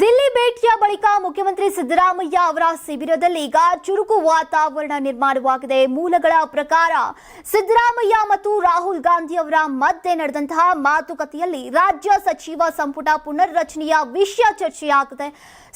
ದಿಲ್ಲಿ ಭೇಟಿಯ ಬಳಿಕ ಮುಖ್ಯಮಂತ್ರಿ ಸಿದ್ದರಾಮಯ್ಯ ಅವರ ಶಿಬಿರದಲ್ಲಿ ಈಗ ಚುರುಕು ವಾತಾವರಣ ನಿರ್ಮಾಣವಾಗಿದೆ. ಮೂಲಗಳ ಪ್ರಕಾರ ಸಿದ್ದರಾಮಯ್ಯ ಮತ್ತು ರಾಹುಲ್ ಗಾಂಧಿ ಅವರ ಮಧ್ಯೆ ನಡೆದಂತಹ ಮಾತುಕತೆಯಲ್ಲಿ ರಾಜ್ಯ ಸಚಿವ ಸಂಪುಟ ಪುನರ್ರಚನೆಯ ವಿಷಯ ಚರ್ಚೆಯಾಗಿದೆ.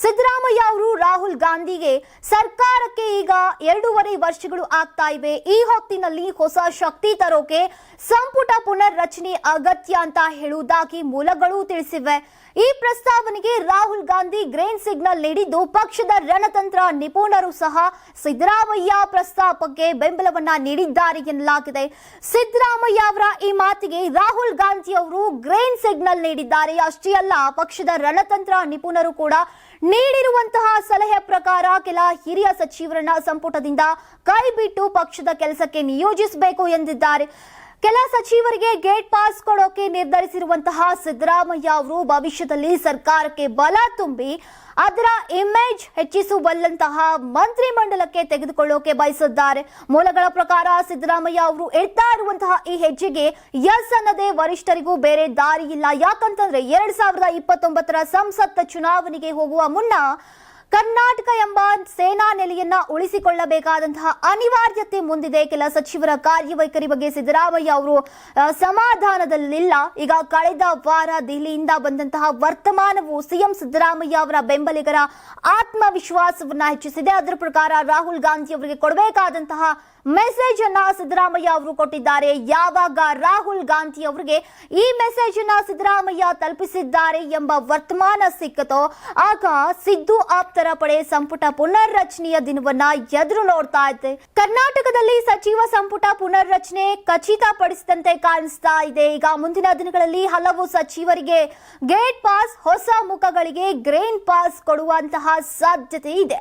ಸಿದ್ದರಾಮಯ್ಯ ಅವರು ರಾಹುಲ್ ಗಾಂಧಿಗೆ ಸರ್ಕಾರಕ್ಕೆ ಈಗ ಎರಡೂವರೆ ವರ್ಷಗಳು ಆಗ್ತಾ ಇವೆ. ಈ ಹೊತ್ತಿನಲ್ಲಿ ಹೊಸ ಶಕ್ತಿ ತರೋಕೆ ಸಂಪುಟ ಪುನರ್ರಚನೆ ಅಗತ್ಯ ಅಂತ ಹೇಳುವುದಾಗಿ ಮೂಲಗಳು ತಿಳಿಸಿವೆ. ಈ ಪ್ರಸ್ತಾವನೆಗೆ ರಾಹುಲ್ ಗಾಂಧಿ ಗ್ರೀನ್ ಸಿಗ್ನಲ್ ನೀಡಿದ್ದು ಪಕ್ಷದ ರಣತಂತ್ರ ನಿಪುಣರು ಸಹ ಸಿದ್ದರಾಮಯ್ಯ ಪ್ರಸ್ತಾಪಕ್ಕೆ ಬೆಂಬಲವನ್ನ ನೀಡಿದ್ದಾರೆ ಎನ್ನಲಾಗಿದೆ. ಸಿದ್ದರಾಮಯ್ಯ ಅವರ ಈ ಮಾತಿಗೆ ರಾಹುಲ್ ಗಾಂಧಿ ಅವರು ಗ್ರೀನ್ ಸಿಗ್ನಲ್ ನೀಡಿದ್ದಾರೆ. ಅಷ್ಟೇ ಅಲ್ಲ, ಪಕ್ಷದ ರಣತಂತ್ರ ನಿಪುಣರು ಕೂಡ ನೀಡಿರುವಂತಹ ಸಲಹೆ ಪ್ರಕಾರ ಕೆಲ ಹಿರಿಯ ಸಚಿವರನ್ನ ಸಂಪುಟದಿಂದ ಕೈಬಿಟ್ಟು ಪಕ್ಷದ ಕೆಲಸಕ್ಕೆ ನಿಯೋಜಿಸಬೇಕು ಎಂದಿದ್ದಾರೆ. ಕೆಲ ಸಚಿವರಿಗೆ ಗೇಟ್ ಪಾಸ್ ಕೊಡೋಕೆ ನಿರ್ಧರಿಸಿರುವಂತಹ ಸಿದ್ದರಾಮಯ್ಯ ಅವರು ಭವಿಷ್ಯದಲ್ಲಿ ಸರ್ಕಾರಕ್ಕೆ ಬಲ ತುಂಬಿ ಅದರ ಇಮೇಜ್ ಹೆಚ್ಚಿಸುವಲ್ಲಂತಹ ಮಂತ್ರಿಮಂಡಲಕ್ಕೆ ತೆಗೆದುಕೊಳ್ಳೋಕೆ ಬಯಸಿದ್ದಾರೆ. ಮೂಲಗಳ ಪ್ರಕಾರ ಸಿದ್ದರಾಮಯ್ಯ ಅವರು ಇಡ್ತಾ ಇರುವಂತಹ ಈ ಹೆಜ್ಜೆಗೆ ಎಸ್ ಅನ್ನದೇ ವರಿಷ್ಠರಿಗೂ ಬೇರೆ ದಾರಿ ಇಲ್ಲ ಯಾಕಂತಂದ್ರೆ ಎರಡ್ ಸಾವಿರದ ಇಪ್ಪತ್ತೊಂಬತ್ತರ ಸಂಸತ್ ಚುನಾವಣೆಗೆ ಹೋಗುವ ಮುನ್ನ ಕರ್ನಾಟಕ ಎಂಬ ಸೇನಾ ನೆಲೆಯನ್ನ ಉಳಿಸಿಕೊಳ್ಳಬೇಕಾದಂತಹ ಅನಿವಾರ್ಯತೆ ಮುಂದಿದೆ. ಕೆಲ ಸಚಿವರ ಕಾರ್ಯವೈಖರಿ ಬಗ್ಗೆ ಸಿದ್ದರಾಮಯ್ಯ ಅವರು ಸಮಾಧಾನದಲ್ಲಿಲ್ಲ. ಈಗ ಕಳೆದ ವಾರ ದೆಹಲಿಯಿಂದ ಬಂದಂತಹ ವರ್ತಮಾನವು ಸಿಎಂ ಸಿದ್ದರಾಮಯ್ಯ ಅವರ ಬೆಂಬಲಿಗರ ಆತ್ಮವಿಶ್ವಾಸವನ್ನ ಹೆಚ್ಚಿಸಿದೆ. ಅದರ ಪ್ರಕಾರ ರಾಹುಲ್ ಗಾಂಧಿ ಅವರಿಗೆ ಕೊಡಬೇಕಾದಂತಹ ಮೆಸೇಜ್ ಅನ್ನ ಸಿದ್ದರಾಮಯ್ಯ ಅವರು ಕೊಟ್ಟಿದ್ದಾರೆ. ಯಾವಾಗ ರಾಹುಲ್ ಗಾಂಧಿ ಅವರಿಗೆ ಈ ಮೆಸೇಜ್ ಅನ್ನ ಸಿದ್ದರಾಮಯ್ಯ ತಲುಪಿಸಿದ್ದಾರೆ ಎಂಬ ವರ್ತಮಾನ ಸಿಕ್ಕತೋ, ಆಗ ಸಿದ್ದು ಆಪ್ತರ ಪಡೆ ಸಂಪುಟ ಪುನರ್ರಚನೆಯ ದಿನವನ್ನ ಎದುರು ನೋಡ್ತಾ ಇದೆ. ಕರ್ನಾಟಕದಲ್ಲಿ ಸಚಿವ ಸಂಪುಟ ಪುನರ್ರಚನೆ ಖಚಿತಪಡಿಸಿದಂತೆ ಕಾಣಿಸ್ತಾ ಇದೆ. ಈಗ ಮುಂದಿನ ದಿನಗಳಲ್ಲಿ ಹಲವು ಸಚಿವರಿಗೆ ಗೇಟ್ ಪಾಸ್ ಹೊಸ ಮುಖಗಳಿಗೆ ಗ್ರೇನ್ ಪಾಸ್ ಕೊಡುವಂತಹ ಸಾಧ್ಯತೆ ಇದೆ.